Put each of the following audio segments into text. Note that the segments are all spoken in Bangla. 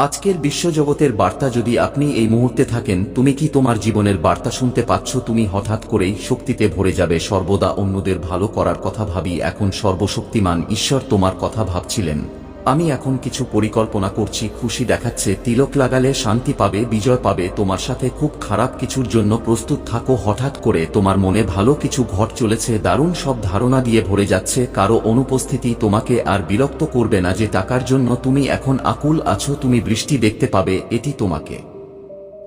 আজকের বিশ্বজগতের বার্তা যদি আপনি এই মুহূর্তে থাকেন, তুমি কি তোমার জীবনের বার্তা শুনতে পাচ্ছ? তুমি হঠাৎ করেই শক্তিতে ভরে যাবে। সর্বদা অন্যদের ভালো করার কথা ভাবি। এখন সর্বশক্তিমান ঈশ্বর তোমার কথা ভাবছিলেন। আমি এখন কিছু পরিকল্পনা করছি, খুশি দেখাচ্ছে, তিলক লাগালে শান্তি পাবে, বিজয় পাবে, তোমার সাথে খুব খারাপ কিছুর জন্য প্রস্তুত থাকো, হঠাৎ করে তোমার মনে ভালো কিছু ঘট চলেছে, দারুণ সব ধারণা দিয়ে ভরে যাচ্ছে, কারও অনুপস্থিতি তোমাকে আর বিরক্ত করবে না যে টাকার জন্য তুমি এখন আকুল আছো, তুমি বৃষ্টি দেখতে পাবে, এটি তোমাকে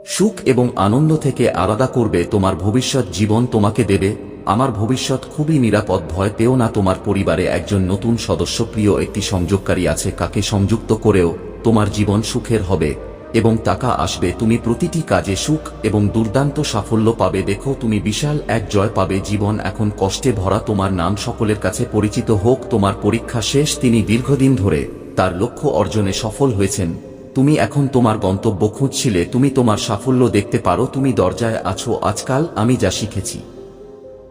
সুখ এবং আনন্দ থেকে আলাদা করবে, তোমার ভবিষ্যৎ জীবন তোমাকে দেবে। আমার ভবিষ্যৎ খুবই নিরাপদ ভয় পেও না তোমার পরিবারে একজন নতুন সদস্য প্রিয় একটি সংযোগকারী আছে, কাকে সংযুক্ত করেও তোমার জীবন সুখের হবে এবং টাকা আসবে। তুমি প্রতিটি কাজে সুখ এবং দুর্দান্ত সাফল্য পাবে। দেখো, তুমি বিশাল এক জয় পাবে। জীবন এখন কষ্টে ভরা। তোমার নাম সকলের কাছে পরিচিত হোক। তোমার পরীক্ষা শেষ। তিনি দীর্ঘদিন ধরে তার লক্ষ্য অর্জনে সফল হয়েছেন। তুমি এখন তোমার গন্তব্য খুঁজছিলে। তুমি তোমার সাফল্য দেখতে পারো। তুমি দরজায় আছো। আজকাল আমি যা শিখেছি।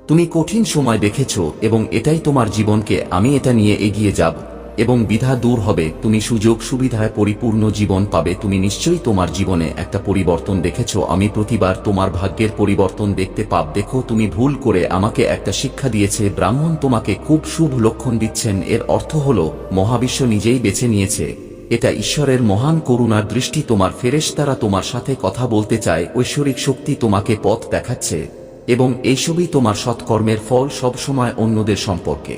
তুমি কঠিন সময় দেখেছ এবং এটাই তোমার জীবনকে, আমি এটা নিয়ে এগিয়ে যাব, এবং বিধা দূর হবে, তুমি সুযোগ সুবিধায় পরিপূর্ণ জীবন পাবে, তুমি নিশ্চয়ই তোমার জীবনে একটা পরিবর্তন দেখেছ, আমি প্রতিবার তোমার ভাগ্যের পরিবর্তন দেখতে পাব, দেখো তুমি ভুল করে আমাকে একটা শিক্ষা দিয়েছে, ব্রাহ্মণ তোমাকে খুব শুভ লক্ষণ দিচ্ছেন, এর অর্থ হল, মহাবিশ্ব নিজেই বেছে নিয়েছে, এটা ঈশ্বরের মহান করুণার দৃষ্টি তোমার ফেরেশতারা তোমার সাথে কথা বলতে চায়, ঐশ্বরিক শক্তি তোমাকে পথ দেখাচ্ছে। এবং এইসবই তোমার সৎকর্মের ফল সবসময় অন্যদের সম্পর্কে।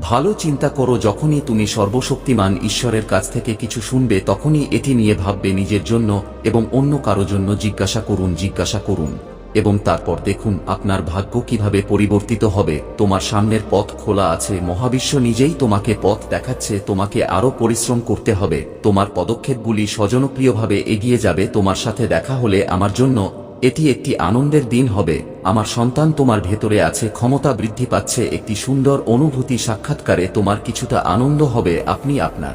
ভালো চিন্তা করো যখনই তুমি সর্বশক্তিমান ঈশ্বরের কাছ থেকে কিছু শুনবে, তখনই এটি নিয়ে ভাববে নিজের জন্য এবং অন্য কারও জন্য জিজ্ঞাসা করুন জিজ্ঞাসা করুন। এবং তারপর দেখুন আপনার ভাগ্য কীভাবে পরিবর্তিত হবে। তোমার সামনের পথ খোলা আছে, মহাবিশ্ব নিজেই তোমাকে পথ দেখাচ্ছে, তোমাকে আরও পরিশ্রম করতে হবে। তোমার পদক্ষেপগুলি স্বজনপ্রিয়ভাবে এগিয়ে যাবে, তোমার সাথে দেখা হলে আমার জন্য এটি একটি আনন্দের দিন হবে। আমার সন্তান তোমার ভেতরে আছে, ক্ষমতা বৃদ্ধি পাচ্ছে, একটি সুন্দর অনুভূতি সাক্ষাৎকারে তোমার কিছুটা আনন্দ হবে, আপনি আপনার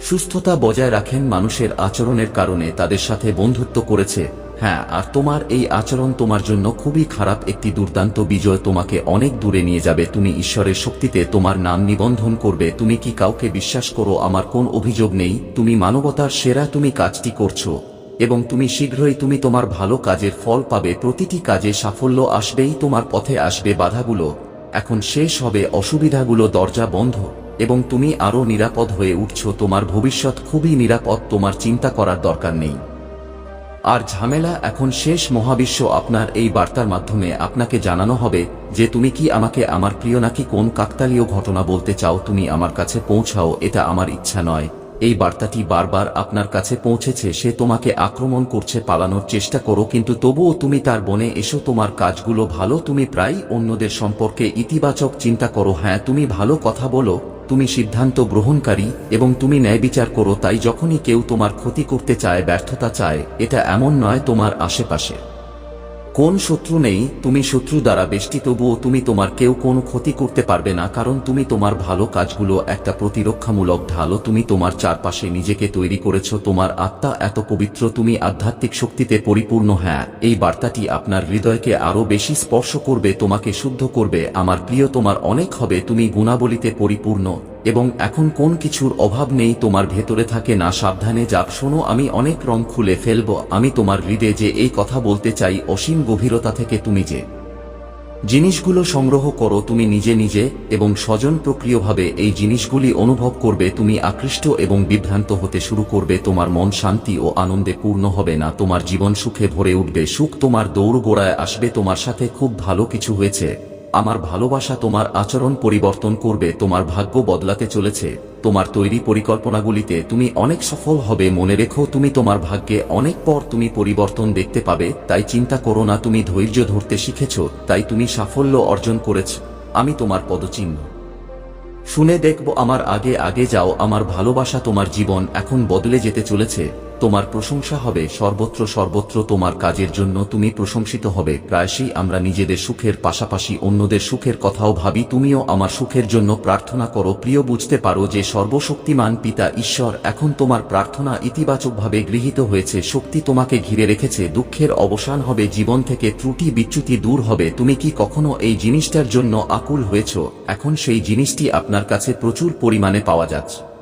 সুস্থতা বজায় রাখেন মানুষের আচরণের কারণে, তাদের সাথে বন্ধুত্ব করেছে। হ্যাঁ আর তোমার এই আচরণ তোমার জন্য খুবই খারাপ, একটি দুর্দান্ত বিজয় তোমাকে অনেক দূরে নিয়ে যাবে, তুমি ঈশ্বরের শক্তিতে তোমার নাম নিবন্ধন করবে, তুমি কি কাউকে বিশ্বাস করো, আমার কোন অভিযোগ নেই, তুমি মানবতার সেরা, তুমি কাজটি করছ। এবং তুমি শীঘ্রই তুমি তোমার ভালো কাজের ফল পাবে, প্রতিটি কাজে সাফল্য আসবেই, তোমার পথে আসবে বাধাগুলো। এখন শেষ হবে অসুবিধাগুলো, দরজা বন্ধ, এবং তুমি আরও নিরাপদ হয়ে উঠছ, তোমার ভবিষ্যৎ খুবই নিরাপদ, তোমার চিন্তা করার দরকার নেই। আর ঝামেলা এখন শেষ, মহাবিশ্ব আপনার এই বার্তার মাধ্যমে আপনাকে জানানো হবে যে তুমি কি আমাকে আমার প্রিয় নাকি কোন কাকতালীয় ঘটনা বলতে চাও, তুমি আমার কাছে পৌঁছাও, এটা আমার ইচ্ছা নয়। এই বার্তাটি বারবার আপনার কাছে পৌঁছেছে, সে তোমাকে আক্রমণ করছে, পালানোর চেষ্টা করো, কিন্তু তবুও তুমি তার বনে এসো, তোমার কাজগুলো ভালো, তুমি প্রায় অন্যদের সম্পর্কে ইতিবাচক চিন্তা করো হ্যাঁ তুমি ভালো কথা বলো, তুমি সিদ্ধান্ত গ্রহণকারী এবং তুমি ন্যায় বিচার করো, তাই যখনই কেউ তোমার ক্ষতি করতে চায়, ব্যর্থতা চায়, এটা এমন নয় তোমার আশেপাশে। কোন শত্রু নেই, তুমি শত্রু দ্বারা বেষ্টি তবুও তুমি তোমার কেউ কোনো ক্ষতি করতে পারবে না, কারণ তুমি তোমার ভালো কাজগুলো একটা প্রতিরক্ষামূলক ঢালো তুমি তোমার চারপাশে নিজেকে তৈরি করেছ, তোমার আত্মা এত পবিত্র, তুমি আধ্যাত্মিক শক্তিতে পরিপূর্ণ হ্যাঁ এই বার্তাটি আপনার হৃদয়কে আরও বেশি স্পর্শ করবে, তোমাকে শুদ্ধ করবে, আমার প্রিয়, তোমার অনেক হবে, তুমি গুণাবলীতে পরিপূর্ণ। এবং এখন কোন কিছুর অভাব নেই তোমার ভেতরে থাকে না সাবধানে যাক। শোনো, আমি অনেক রং খুলে ফেলব। আমি তোমার হৃদয়ে যে এই কথা বলতে চাই, অসীম গভীরতা থেকে তুমি যে জিনিসগুলো সংগ্রহ করো, তুমি নিজে নিজে এবং স্বজন প্রক্রিয়ভাবে এই জিনিসগুলি অনুভব করবে, তুমি আকৃষ্ট এবং বিভ্রান্ত হতে শুরু করবে, তোমার মন শান্তি ও আনন্দে পূর্ণ হবে না, তোমার জীবন সুখে ভরে উঠবে, সুখ তোমার দৌড় গোড়ায় আসবে, তোমার সাথে খুব ভালো কিছু হয়েছে। আমার ভালোবাসা তোমার আচরণ পরিবর্তন করবে, তোমার ভাগ্য বদলাতে চলেছে, তোমার তৈরি পরিকল্পনাগুলিতে তুমি অনেক সফল হবে, মনে রেখো তুমি তোমার ভাগ্যে অনেক পর তুমি পরিবর্তন দেখতে পাবে, তাই চিন্তা করো না তুমি ধৈর্য ধরতে শিখেছ, তাই তুমি সাফল্য অর্জন করেছ, আমি তোমার পদচিহ্ন। শুনে দেখব আমার আগে আগে যাও, আমার ভালোবাসা তোমার জীবন এখন বদলে যেতে চলেছে তোমার প্রশংসা হবে, সর্বত্র সর্বত্র তোমার কাজের জন্য তুমি প্রশংসিত হবে, প্রায়শই আমরা নিজেদের সুখের পাশাপাশি অন্যদের সুখের কথাও ভাবি, তুমিও আমার সুখের জন্য প্রার্থনা করো, প্রিয় বুঝতে পারো যে সর্বশক্তিমান পিতা ঈশ্বর এখন তোমার প্রার্থনা ইতিবাচকভাবে গৃহীত হয়েছে, শক্তি তোমাকে ঘিরে রেখেছে, দুঃখের অবসান হবে, জীবন থেকে ত্রুটি বিচ্যুতি দূর হবে, তুমি কি কখনো এই জিনিসটার জন্য আকুল হয়েছ? এখন সেই জিনিসটি আপনার কাছে প্রচুর পরিমাণে পাওয়া যাচ্ছে।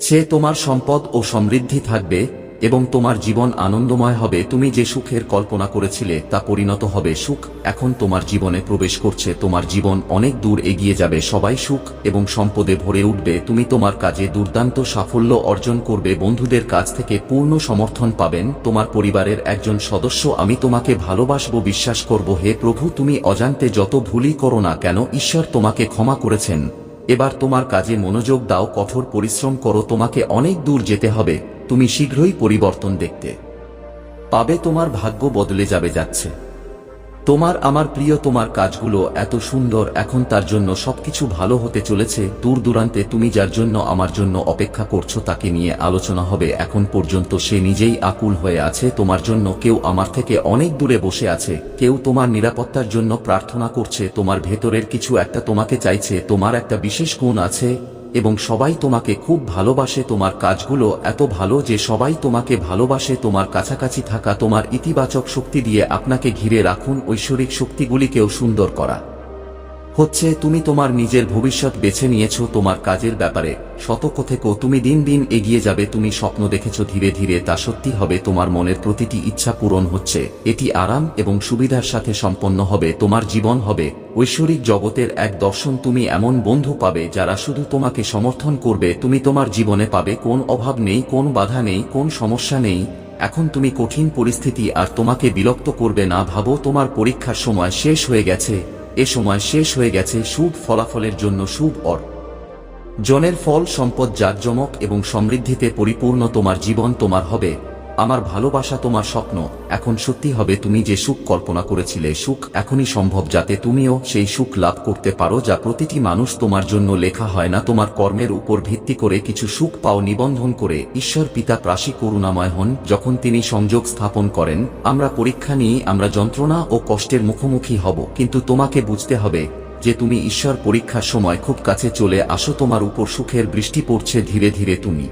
সে তোমার সম্পদ ও সমৃদ্ধি থাকবে, এবং তোমার জীবন আনন্দময় হবে। তুমি যে সুখের কল্পনা করেছিলে, তা পরিণত হবে। সুখ এখন তোমার জীবনে প্রবেশ করছে। তোমার জীবন অনেক দূর এগিয়ে যাবে। সবাই সুখ এবং সম্পদে ভরে উঠবে। তুমি তোমার কাজে দুর্দান্ত সাফল্য অর্জন করবে। বন্ধুদের কাছ থেকে পূর্ণ সমর্থন পাবেন। তোমার পরিবারের একজন সদস্য, আমি তোমাকে ভালোবাসবো, বিশ্বাস করব। হে প্রভু, তুমি অজান্তে যত ভুলই করো না কেন, ঈশ্বর তোমাকে ক্ষমা করেছেন। এবার তোমার কাজে মনোযোগ দাও, কঠোর পরিশ্রম করো, তোমাকে অনেক দূর যেতে হবে। তুমি শীঘ্রই পরিবর্তন দেখতে পাবে, তোমার ভাগ্য বদলে যাবে যাচ্ছে। তোমার, আমার প্রিয়, তোমার কাজগুলো এত সুন্দর, এখন তার জন্য সবকিছু ভালো হতে চলেছে, দূর দূরান্তে তুমি যার জন্য, আমার জন্য অপেক্ষা করছ তাকে নিয়ে আলোচনা হবে, এখন পর্যন্ত সে নিজেই আকুল হয়ে আছে, তোমার জন্য কেউ আমার থেকে অনেক দূরে বসে আছে, কেউ তোমার নিরাপত্তার জন্য প্রার্থনা করছে, তোমার ভেতরের কিছু একটা তোমাকে চাইছে, তোমার একটা বিশেষ গুণ আছে এবং সবাই তোমাকে খুব ভালোবাসে, তোমার কাজগুলো এত ভালো যে সবাই তোমাকে ভালোবাসে, তোমার কাছাকাছি থাকা, তোমার ইতিবাচক শক্তি দিয়ে আপনাকে ঘিরে রাখুন, ঐশ্বরিক শক্তিগুলিকেও সুন্দর করা। হচ্ছে তুমি তোমার নিজের ভবিষ্যৎ বেছে নিয়েছো তোমার কাজের ব্যাপারে। সতর্ক থেকো, তুমি দিন দিন এগিয়ে যাবে, তুমি স্বপ্ন দেখেছ ধীরে ধীরে, তা সত্যি হবে, তোমার মনের প্রতিটি ইচ্ছা পূরণ হচ্ছে। এটি আরাম এবং সুবিধার সাথে সম্পন্ন হবে, তোমার জীবন হবে। ঐশ্বরিক জগতের এক দর্শন তুমি এমন বন্ধু পাবে যারা শুধু তোমাকে সমর্থন করবে, তুমি তোমার জীবনে পাবে, কোন অভাব নেই, কোন বাধা নেই, কোন সমস্যা নেই। এখন তুমি কঠিন পরিস্থিতি আর তোমাকে বিরক্ত করবে না, ভাবো তোমার পরীক্ষার সময় শেষ হয়ে গেছে। এ সময় শেষ হয়ে গেছে শুভ ফলাফলের জন্য শুভ অর। জনের ফল, সম্পদ, জাঁকজমক এবং সমৃদ্ধিতে পরিপূর্ণ তোমার জীবন তোমার হবে। আমার ভালোবাসা তোমার স্বপ্ন, এখন সত্যি হবে তুমি যে সুখ কল্পনা করেছিলে, সুখ এখনই সম্ভব যাতে তুমিও সেই সুখ লাভ করতে পারো যা প্রতিটি মানুষ তোমার জন্য লেখা হয় না। তোমার কর্মের উপর ভিত্তি করে কিছু সুখ পাও নিবন্ধন করে। ঈশ্বর পিতা প্রাসী করুণাময় হন, যখন তিনি সংযোগ স্থাপন করেন, আমরা পরীক্ষা নিয়ে আমরা যন্ত্রণা ও কষ্টের মুখোমুখি হব। কিন্তু তোমাকে বুঝতে হবে যে তুমি ঈশ্বর পরীক্ষার সময় খুব কাছে চলে আসো, তোমার উপর সুখের বৃষ্টি পড়ছে ধীরে ধীরে তুমি।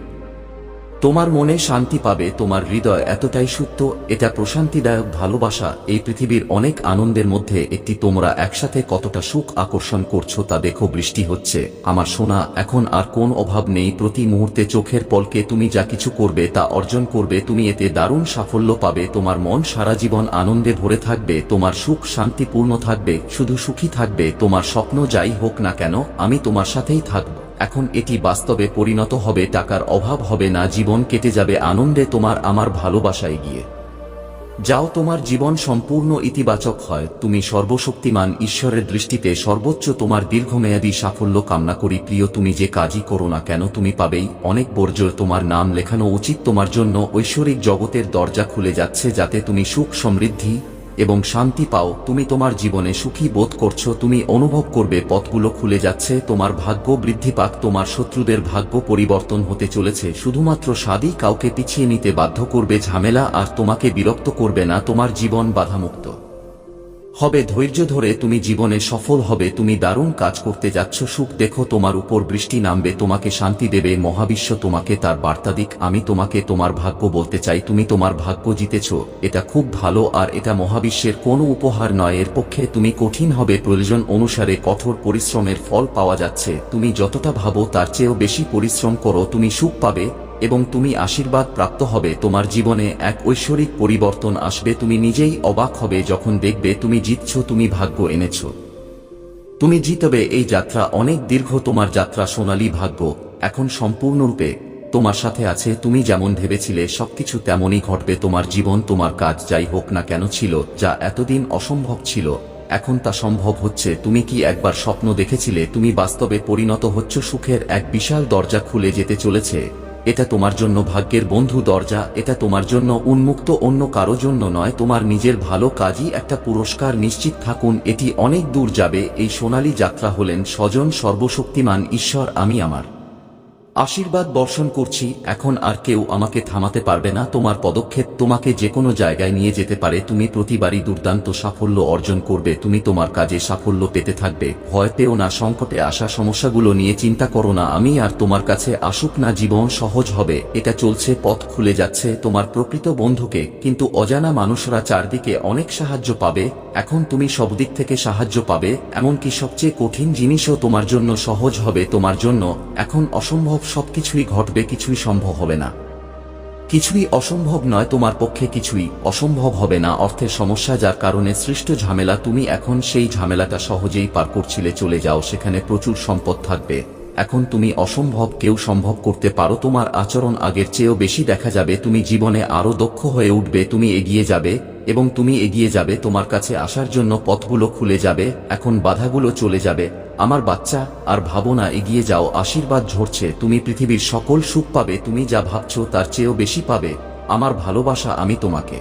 তোমার মনে শান্তি পাবে, তোমার হৃদয় এতটাই সুপ্ত, এটা প্রশান্তিদায়ক ভালোবাসা। এই পৃথিবীর অনেক আনন্দের মধ্যে একটি তোমরা একসাথে কতটা সুখ আকর্ষণ করছ তা দেখো, বৃষ্টি হচ্ছে। আমার সোনা, এখন আর কোন অভাব নেই, প্রতি মুহূর্তে চোখের পলকে তুমি যা কিছু করবে তা অর্জন করবে, তুমি এতে দারুণ সাফল্য পাবে। তোমার মন সারা জীবন আনন্দে ভরে থাকবে, তোমার সুখ শান্তিপূর্ণ থাকবে, শুধু সুখী থাকবে, তোমার স্বপ্ন যাই হোক না কেন, আমি তোমার সাথেই থাকব। এখন এটি বাস্তবে পরিণত হবে, টাকার অভাব হবে না, জীবন কেটে যাবে, আনন্দে তোমার আমার ভালোবাসায় গিয়ে। যাও, তোমার জীবন সম্পূর্ণ ইতিবাচক হয়, তুমি সর্বশক্তিমান, ঈশ্বরের দৃষ্টিতে সর্বোচ্চ তোমার দীর্ঘমেয়াদী সাফল্য কামনা করি, প্রিয়, তুমি যে কাজই করো না কেন, তুমি পাবেই, অনেক বর্জ্য তোমার নাম লেখানো উচিত, তোমার জন্য ঐশ্বরিক জগতের দরজা খুলে যাচ্ছে, যাতে তুমি সুখ সমৃদ্ধি এবং শান্তি পাও, তুমি তোমার জীবনে সুখী বোধ করছ, তুমি অনুভব করবে, পথগুলো খুলে যাচ্ছে, তোমার ভাগ্য বৃদ্ধি পাক, তোমার শত্রুদের ভাগ্য পরিবর্তন হতে চলেছে, শুধুমাত্র স্বাদই কাউকে পিছিয়ে নিতে বাধ্য করবে ঝামেলা, আর তোমাকে বিরক্ত করবে না, তোমার জীবন বাধামুক্ত। হবে ধৈর্য ধরে তুমি জীবনে সফল হবে, তুমি দারুণ কাজ করতে যাচ্ছ, সুখ দেখো তোমার উপর, বৃষ্টি নামবে, তোমাকে শান্তি দেবে, মহাবিশ্ব তোমাকে তার বার্তা দিক, আমি তোমাকে তোমার ভাগ্য বলতে চাই, তুমি তোমার ভাগ্য জিতেছ, এটা খুব ভালো, আর এটা মহাবিশ্বের কোনো উপহার নয়, এর পক্ষে তুমি কঠিন হবে, প্রয়োজন অনুসারে কঠোর পরিশ্রমের ফল পাওয়া যাচ্ছে, তুমি যতটা ভাবো তার চেয়েও বেশি পরিশ্রম করো, তুমি সুখ পাবে এবং তুমি আশীর্বাদ প্রাপ্ত হবে, তোমার জীবনে এক ঐশ্বরিক পরিবর্তন আসবে, তুমি নিজেই অবাক হবে যখন দেখবে তুমি জিতছ, তুমি ভাগ্য এনেছ। তুমি জিতবে এই যাত্রা, অনেক দীর্ঘ তোমার যাত্রা, সোনালী ভাগ্য। এখন সম্পূর্ণরূপে তোমার সাথে আছে, তুমি যেমন ভেবেছিলে, সবকিছু তেমনই ঘটবে, তোমার জীবন, তোমার কাজ যাই হোক না কেন ছিল, যা এতদিন অসম্ভব ছিল, এখন তা সম্ভব হচ্ছে, তুমি কি একবার স্বপ্ন দেখেছিলে, তুমি বাস্তবে পরিণত হচ্ছ, সুখের এক বিশাল দরজা খুলে যেতে চলেছে? এটা তোমার জন্য ভাগ্যের বন্ধু দরজা, এটা তোমার জন্য উন্মুক্ত অন্য কারও জন্য নয়, তোমার নিজের ভালো কাজই একটা পুরস্কার, নিশ্চিত থাকুন, এটি অনেক দূর যাবে, এই সোনালী যাত্রা হলেন স্বজন সর্বশক্তিমান ঈশ্বর, আমি আমার। আশীর্বাদ বর্ষণ করছি, এখন আর কেউ আমাকে থামাতে পারবে না, তোমার পদক্ষেপ তোমাকে যে কোনো জায়গায় নিয়ে যেতে পারে, তুমি প্রতিবারই দুর্দান্ত সাফল্য অর্জন করবে, তুমি তোমার কাজে সাফল্য পেতে থাকবে, ভয় পেও না, সংকটে আসা সমস্যাগুলো নিয়ে চিন্তা করো না, আমি আর তোমার কাছে আসুক না, জীবন সহজ হবে, এটা চলছে, পথ খুলে যাচ্ছে, তোমার প্রকৃত বন্ধুকে, কিন্তু অজানা মানুষরা চারদিকে অনেক সাহায্য পাবে, এখন তুমি সব দিক থেকে সাহায্য পাবে, এমনকি সবচেয়ে কঠিন জিনিসও তোমার জন্য সহজ হবে, তোমার জন্য, এখন অসম্ভব সবকিছুই ঘটবে, কিছুই সম্ভব হবে না। কিছুই অসম্ভব নয় তোমার পক্ষে, কিছুই অসম্ভব হবে না। অর্থের সমস্যা যার কারণে সৃষ্ট ঝামেলা, তুমি এখন সেই ঝামেলাটা সহজেই পার করছিলে, চলে যাও, সেখানে প্রচুর সম্পদ থাকবে। এখন তুমি অসম্ভব, কেউ সম্ভব করতে পারো, তোমার আচরণ আগের চেয়েও বেশি দেখা যাবে, তুমি জীবনে আরও দক্ষ হয়ে উঠবে, তুমি এগিয়ে যাবে, এবং তুমি এগিয়ে যাবে, তোমার কাছে আসার জন্য পথগুলো খুলে যাবে, এখন বাধাগুলো চলে যাবে। আমার বাচ্চা আর ভাবনা এগিয়ে যাও, আশীর্বাদ ঝরছে, তুমি পৃথিবীর সকল সুখ পাবে, তুমি যা ভাবছ তার চেয়েও বেশি পাবে, আমার ভালোবাসা আমি তোমাকে।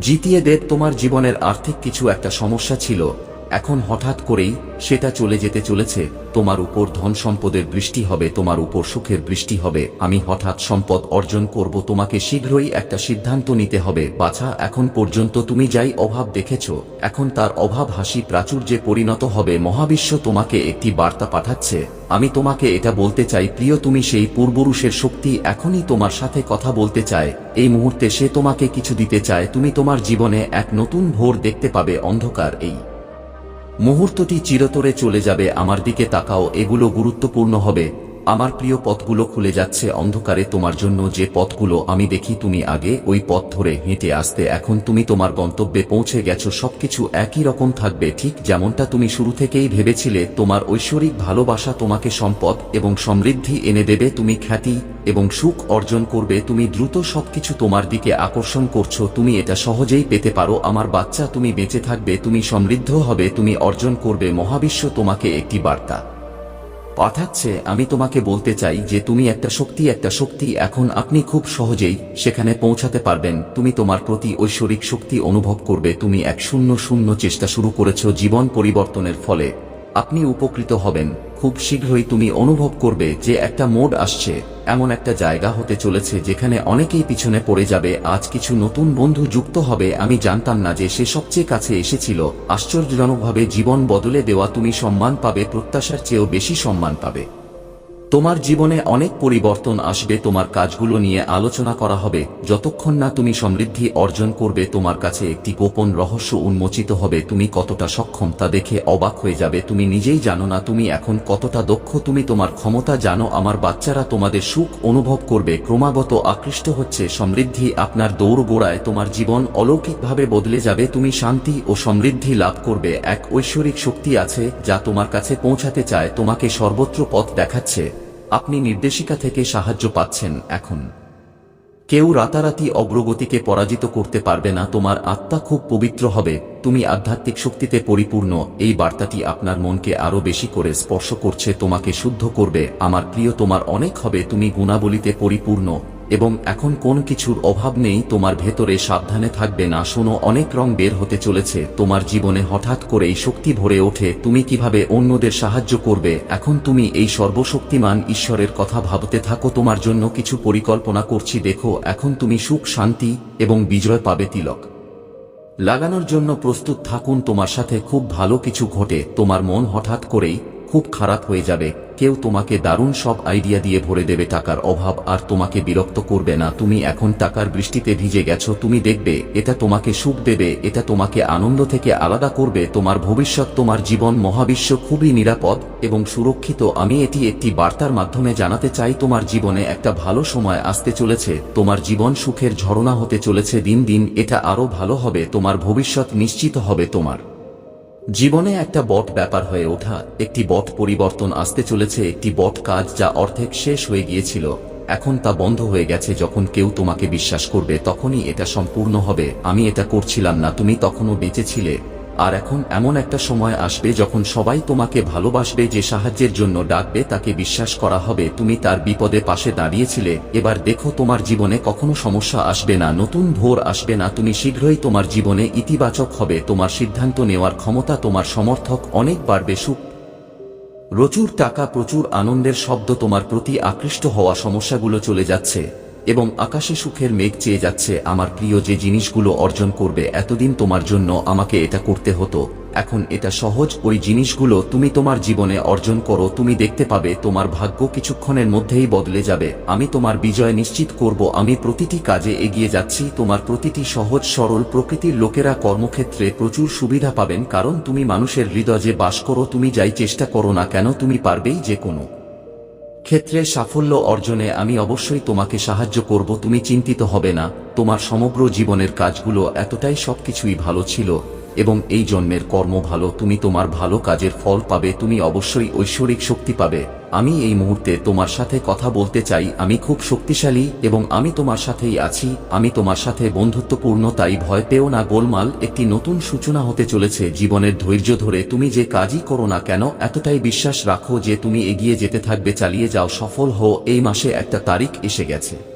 জিতিয়ে দেব তোমার জীবনের আর্থিক কিছু একটা সমস্যা ছিল এখন হঠাৎ করেই সেটা চলে যেতে চলেছে, তোমার উপর ধন সম্পদের বৃষ্টি হবে, তোমার উপর সুখের বৃষ্টি হবে, আমি হঠাৎ সম্পদ অর্জন করব, তোমাকে শীঘ্রই একটা সিদ্ধান্ত নিতে হবে, বাছা, এখন পর্যন্ত তুমি যাই অভাব দেখেছ, এখন তার অভাব হাসি প্রাচুর্যে পরিণত হবে, মহাবিশ্ব তোমাকে একটি বার্তা পাঠাচ্ছে, আমি তোমাকে এটা বলতে চাই, প্রিয়, তুমি সেই পূর্বপুরুষের শক্তি এখনই তোমার সাথে কথা বলতে চায়, এই মুহূর্তে সে তোমাকে কিছু দিতে চায়, তুমি তোমার জীবনে এক নতুন ভোর দেখতে পাবে, অন্ধকার এই মুহূর্তটি চিরতরে চলে যাবে আমার দিকে তাকাও এগুলো গুরুত্বপূর্ণ হবে। আমার প্রিয় পথগুলো খুলে যাচ্ছে অন্ধকারে তোমার জন্য যে পথগুলো আমি দেখি তুমি আগে ওই পথ ধরে হেঁটে আসতে এখন তুমি তোমার গন্তব্যে পৌঁছে গেছো, সবকিছু একই রকম থাকবে, ঠিক যেমনটা তুমি শুরু থেকেই ভেবেছিলে, তোমার ঐশ্বরিক ভালোবাসা তোমাকে সম্পদ এবং সমৃদ্ধি এনে দেবে, তুমি খ্যাতি এবং সুখ অর্জন করবে, তুমি দ্রুত সবকিছু তোমার দিকে আকর্ষণ করছ, তুমি এটা সহজেই পেতে পারো, আমার বাচ্চা তুমি বেঁচে থাকবে, তুমি সমৃদ্ধ হবে, তুমি অর্জন করবে, মহাবিশ্ব তোমাকে একটি বার্তা। পাঠাচ্ছে আমি তোমাকে বলতে চাই যে তুমি একটা শক্তি একটা শক্তি এখন আপনি খুব সহজেই সেখানে পৌঁছাতে পারবেন। তুমি তোমার প্রতি ঐশ্বরিক শক্তি অনুভব করবে। তুমি এক শূন্য শূন্য চেষ্টা শুরু করেছ জীবন পরিবর্তনের ফলে। আপনি উপকৃত হবেন। খুব শীঘ্রই তুমি অনুভব করবে যে একটা মোড আসছে, এমন একটা জায়গা হতে চলেছে যেখানে অনেকেই পিছনে পড়ে যাবে, আজ কিছু নতুন বন্ধু যুক্ত হবে, আমি জানতাম না যে সে সবচেয়ে কাছে এসেছিল, আশ্চর্যজনকভাবে জীবন বদলে দেওয়া তুমি সম্মান পাবে, প্রত্যাশার চেয়েও বেশি সম্মান পাবে। তোমার জীবনে অনেক পরিবর্তন আসবে, তোমার কাজগুলো নিয়ে আলোচনা করা হবে, যতক্ষণ না তুমি সমৃদ্ধি অর্জন করবে, তোমার কাছে একটি গোপন রহস্য উন্মোচিত হবে, তুমি কতটা সক্ষম তা দেখে অবাক হয়ে যাবে, তুমি নিজেই জানো না তুমি এখন কতটা দক্ষ, তুমি তোমার ক্ষমতা জানো, আমার বাচ্চারা তোমাদের সুখ অনুভব করবে, ক্রমাগত আকৃষ্ট হচ্ছে, সমৃদ্ধি আপনার দৌড় গোড়ায় তোমার জীবন অলৌকিকভাবে বদলে যাবে, তুমি শান্তি ও সমৃদ্ধি লাভ করবে, এক ঐশ্বরিক শক্তি আছে যা তোমার কাছে পৌঁছাতে চায়, তোমাকে সর্বত্র পথ দেখাচ্ছে। আপনি নির্দেশিকা থেকে সাহায্য পাচ্ছেন এখন। কেউ রাতারাতি অগ্রগতিকে পরাজিত করতে পারবে না, তোমার আত্মা খুব পবিত্র হবে, তুমি আধ্যাত্মিক শক্তিতে পরিপূর্ণ, এই বার্তাটি আপনার মনকে আরও বেশি করে স্পর্শ করছে, তোমাকে শুদ্ধ করবে, আমার প্রিয় তোমার অনেক হবে, তুমি গুণাবলিতে পরিপূর্ণ। এবং এখন কোন কিছুর অভাব নেই, তোমার ভেতরে সাবধানে থাকবে না। শোনো, অনেক রং বের হতে চলেছে, তোমার জীবনে হঠাৎ করে এই শক্তি ভরে ওঠে, তুমি কীভাবে অন্যদের সাহায্য করবে? এখন তুমি এই সর্বশক্তিমান ঈশ্বরের কথা ভাবতে থাকো, তোমার জন্য কিছু পরিকল্পনা করছি, দেখো, এখন তুমি সুখ, শান্তি এবং বিজয় পাবে তিলক। লাগানোর জন্য প্রস্তুত থাকুন, তোমার সাথে খুব ভালো কিছু ঘটে, তোমার মন হঠাৎ করেই খুব খারাপ হয়ে যাবে। কেউ তোমাকে দারুণ সব আইডিয়া দিয়ে ভরে দেবে টাকার অভাব, আর তোমাকে বিরক্ত করবে না। তুমি এখন টাকার বৃষ্টিতে ভিজে গেছো, তুমি দেখবে, এটা তোমাকে সুখ দেবে, এটা তোমাকে আনন্দ থেকে আলাদা করবে। তোমার ভবিষ্যৎ, তোমার জীবন, মহাবিশ্ব খুবই নিরাপদ এবং সুরক্ষিত। আমি এটি একটি বার্তার মাধ্যমে জানাতে চাই, তোমার জীবনে একটা ভালো সময় আসতে চলেছে, তোমার জীবন সুখের ঝরনা হতে চলেছে দিন দিন, এটা আরও ভালো হবে, তোমার ভবিষ্যৎ নিশ্চিত হবে তোমার। জীবনে একটা বট ব্যাপার হয়ে ওঠা, একটি বট পরিবর্তন আসতে চলেছে, একটি বট কাজ যা অর্ধেক শেষ হয়ে গিয়েছিল, এখন তা বন্ধ হয়ে গেছে, যখন কেউ তোমাকে বিশ্বাস করবে তখনই এটা সম্পূর্ণ হবে, আমি এটা করছিলাম না, তুমি তখনও বেঁচে ছিলে। আর এখন এমন একটা সময় আসবে যখন সবাই তোমাকে ভালোবাসবে যে সাহায্যের জন্য ডাকবে, তাকে বিশ্বাস করা হবে, তুমি তার বিপদে পাশে দাঁড়িয়েছিলে। এবার দেখো তোমার জীবনে কখনো সমস্যা আসবে না, নতুন ভোর আসবে না, তুমি শীঘ্রই তোমার জীবনে ইতিবাচক হবে, তোমার সিদ্ধান্ত নেওয়ার ক্ষমতা তোমার সমর্থক অনেক বাড়বে, সুখ। প্রচুর টাকা, প্রচুর আনন্দের শব্দ তোমার প্রতি আকৃষ্ট হওয়া সমস্যাগুলো চলে যাচ্ছে। এবং আকাশে সুখের মেঘ চেয়ে যাচ্ছে, আমার প্রিয় যে জিনিসগুলো অর্জন করবে, এতদিন তোমার জন্য আমাকে এটা করতে হতো। এখন এটা সহজ, ওই জিনিসগুলো তুমি তোমার জীবনে অর্জন করো, তুমি দেখতে পাবে তোমার ভাগ্য কিছুক্ষণের মধ্যেই বদলে যাবে। আমি তোমার বিজয় নিশ্চিত করব, আমি প্রতিটি কাজে এগিয়ে যাচ্ছি, তোমার প্রতিটি সহজ, সরল প্রকৃতির লোকেরা কর্মক্ষেত্রে প্রচুর সুবিধা পাবেন, কারণ তুমি মানুষের হৃদয়ে বাস করো, তুমি যাই চেষ্টা করো না কেন, তুমি পারবেই যে কোনো। ক্ষেত্রে সাফল্য অর্জনে আমি অবশ্যই তোমাকে সাহায্য করব, তুমি চিন্তিত হবে না, তোমার সমগ্র জীবনের কাজগুলো এতটাই সবকিছুই ভালো ছিল। এবং এই জন্মের কর্ম ভালো, তুমি তোমার ভালো কাজের ফল পাবে, তুমি অবশ্যই ঐশ্বরিক শক্তি পাবে। আমি এই মুহূর্তে তোমার সাথে কথা বলতে চাই, আমি খুব শক্তিশালী এবং আমি তোমার সাথেই আছি, আমি তোমার সাথে বন্ধুত্বপূর্ণ, তাই ভয় পেও না গোলমাল, একটি নতুন সূচনা হতে চলেছে, জীবনের ধৈর্য ধরে তুমি যে কাজই করো না কেন, এতটাই বিশ্বাস রাখো যে তুমি এগিয়ে যেতে থাকবে, চালিয়ে যাও, সফল হও, এই মাসে একটা তারিখ এসে গেছে।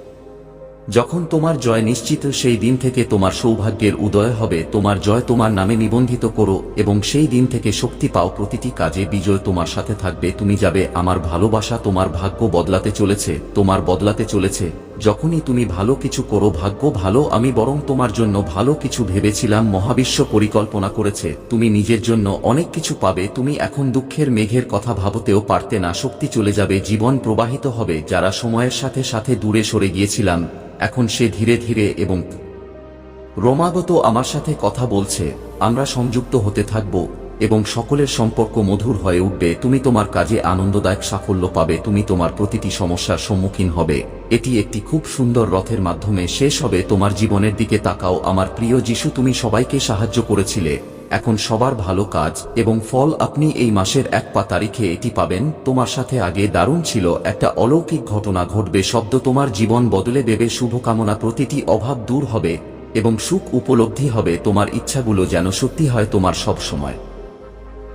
যখন তোমার জয় নিশ্চিত, সেই দিন থেকে তোমার সৌভাগ্যের উদয় হবে। তোমার জয় তোমার নামে নিবন্ধিত করো এবং সেই দিন থেকে শক্তি পাও। প্রতিটি কাজে বিজয় তোমার সাথে থাকবে। তুমি যাবে। আমার ভালোবাসা তোমার ভাগ্য বদলাতে চলেছে। তোমার বদলাতে চলেছে। যখনই তুমি ভালো কিছু করো, ভাগ্য ভালো, আমি বরং তোমার জন্য ভালো কিছু ভেবেছিলাম, মহাবিশ্ব পরিকল্পনা করেছে, তুমি নিজের জন্য অনেক কিছু পাবে, তুমি এখন দুঃখের মেঘের কথা ভাবতেও পারতে না, শক্তি চলে যাবে, জীবন প্রবাহিত হবে, যারা সময়ের সাথে সাথে দূরে সরে গিয়েছিলাম, এখন সে ধীরে ধীরে এবং ক্রমাগত আমার সাথে কথা বলছে, আমরা সংযুক্ত হতে থাকব এবং সকলের সম্পর্ক মধুর হয়ে উঠবে, তুমি তোমার কাজে আনন্দদায়ক সাফল্য পাবে, তুমি তোমার প্রতিটি সমস্যার সম্মুখীন হবে। এটি একটি খুব সুন্দর রথের মাধ্যমে শেষ হবে, তোমার জীবনের দিকে তাকাও, আমার প্রিয় যিশু, তুমি সবাইকে সাহায্য করেছিলে। এখন সবার ভালো কাজ, এবং ফল আপনি এই মাসের এক পা তারিখে এটি পাবেন। তোমার সাথে আগে দারুণ ছিল, একটা অলৌকিক ঘটনা ঘটবে, শব্দ তোমার জীবন বদলে দেবে, শুভকামনা প্রতিটি অভাব দূর হবে, এবং সুখ উপলব্ধি হবে, তোমার ইচ্ছাগুলো যেন সত্যি হয় তোমার সব সময়।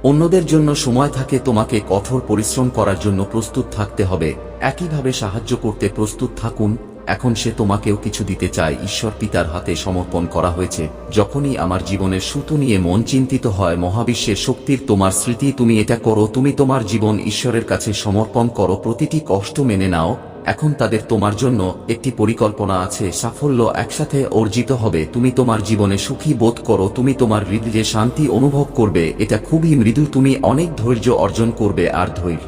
অন্যদের জন্য সময় থাকে তোমাকে কঠোর পরিশ্রম করার জন্য প্রস্তুত থাকতে হবে। একইভাবে সাহায্য করতে প্রস্তুত থাকুন। এখন সে তোমাকেও কিছু দিতে চায়। ঈশ্বর পিতার হাতে সমর্পণ করা হয়েছে। যখনই আমার জীবনের সুতো নিয়ে মন চিন্তিত হয়, মহাবিশ্বের শক্তির তোমার স্মৃতি তুমি এটা করো। তুমি তোমার জীবন ঈশ্বরের কাছে সমর্পণ করো। প্রতিটি কষ্ট মেনে নাও। এখন তাদের তোমার জন্য একটি পরিকল্পনা আছে, সাফল্য একসাথে অর্জিত হবে। তুমি তোমার জীবনে সুখী বোধ করো, তুমি তোমার হৃদয়ে শান্তি অনুভব করবে। এটা খুবই মৃদু, তুমি অনেক ধৈর্য অর্জন করবে আর ধৈর্য।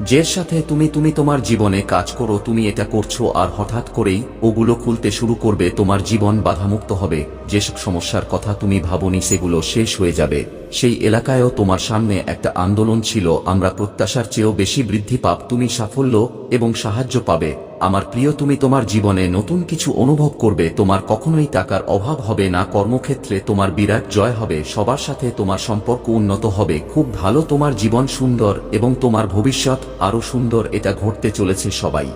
যের সাথে তুমি তুমি তোমার জীবনে কাজ করো, তুমি এটা করছ আর হঠাৎ করেই ওগুলো খুলতে শুরু করবে, তোমার জীবন বাধামুক্ত হবে। যেসব সমস্যার কথা তুমি ভাবনি, সেগুলো শেষ হয়ে যাবে। সেই এলাকায়ও তোমার সামনে একটা আন্দোলন ছিল। আমরা প্রত্যাশার চেয়েও বেশি বৃদ্ধি পাব। তুমি সাফল্য এবং সাহায্য পাবে। আমার প্রিয়, তুমি তোমার জীবনে নতুন কিছু অনুভব করবে। তোমার কখনোই টাকার অভাব হবে না। কর্মক্ষেত্রে তোমার বিরাট জয় হবে। সবার সাথে তোমার সম্পর্ক উন্নত হবে। খুব ভালো, তোমার জীবন সুন্দর এবং তোমার ভবিষ্যৎ আরও সুন্দর। এটা ঘটতে চলেছে সবাই।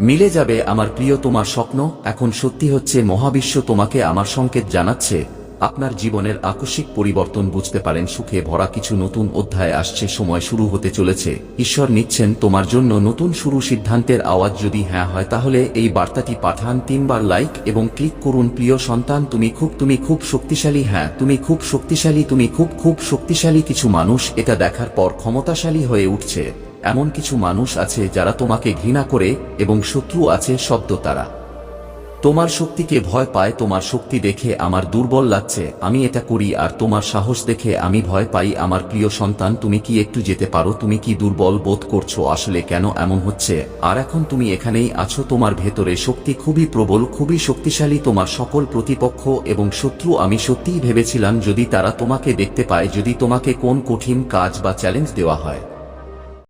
মিলে যাবে আমার প্রিয়, তোমার স্বপ্ন। এখন সত্যি হচ্ছে, মহাবিশ্ব তোমাকে আমার সংকেত জানাচ্ছে। আপনার জীবনের আকস্মিক পরিবর্তন বুঝতে পারেন সুখে ভরা কিছু নতুন অধ্যায় আসছে, সময় শুরু হতে চলেছে। ঈশ্বর নিচ্ছেন, তোমার জন্য নতুন শুরু সিদ্ধান্তের আওয়াজ যদি হ্যাঁ হয়, তাহলে এই বার্তাটি পাঠান তিনবার লাইক এবং ক্লিক করুন, প্রিয় সন্তান, তুমি খুব তুমি খুব শক্তিশালী। হ্যাঁ তুমি খুব শক্তিশালী, তুমি খুব খুব শক্তিশালী কিছু মানুষ। এটা দেখার পর ক্ষমতাশালী হয়ে উঠছে। এমন কিছু মানুষ আছে যারা তোমাকে ঘৃণা করে এবং শত্রু আছে শব্দ তারা। তোমার শক্তিকে ভয় পায়, তোমার শক্তি দেখে আমার দুর্বল লাগছে, আমি এটা করি, আর তোমার সাহস দেখে আমি ভয় পাই, আমার প্রিয় সন্তান, তুমি কি একটু যেতে পারো, তুমি কি দুর্বল বোধ করছ, আসলে কেন এমন হচ্ছে? আর এখন তুমি এখানেই আছো, তোমার ভেতরে শক্তি খুবই প্রবল, খুবই শক্তিশালী, তোমার সকল প্রতিপক্ষ এবং শত্রু, আমি সত্যিই ভেবেছিলাম যদি তারা তোমাকে দেখতে পায়, যদি তোমাকে কোন কঠিন কাজ বা চ্যালেঞ্জ দেওয়া হয়।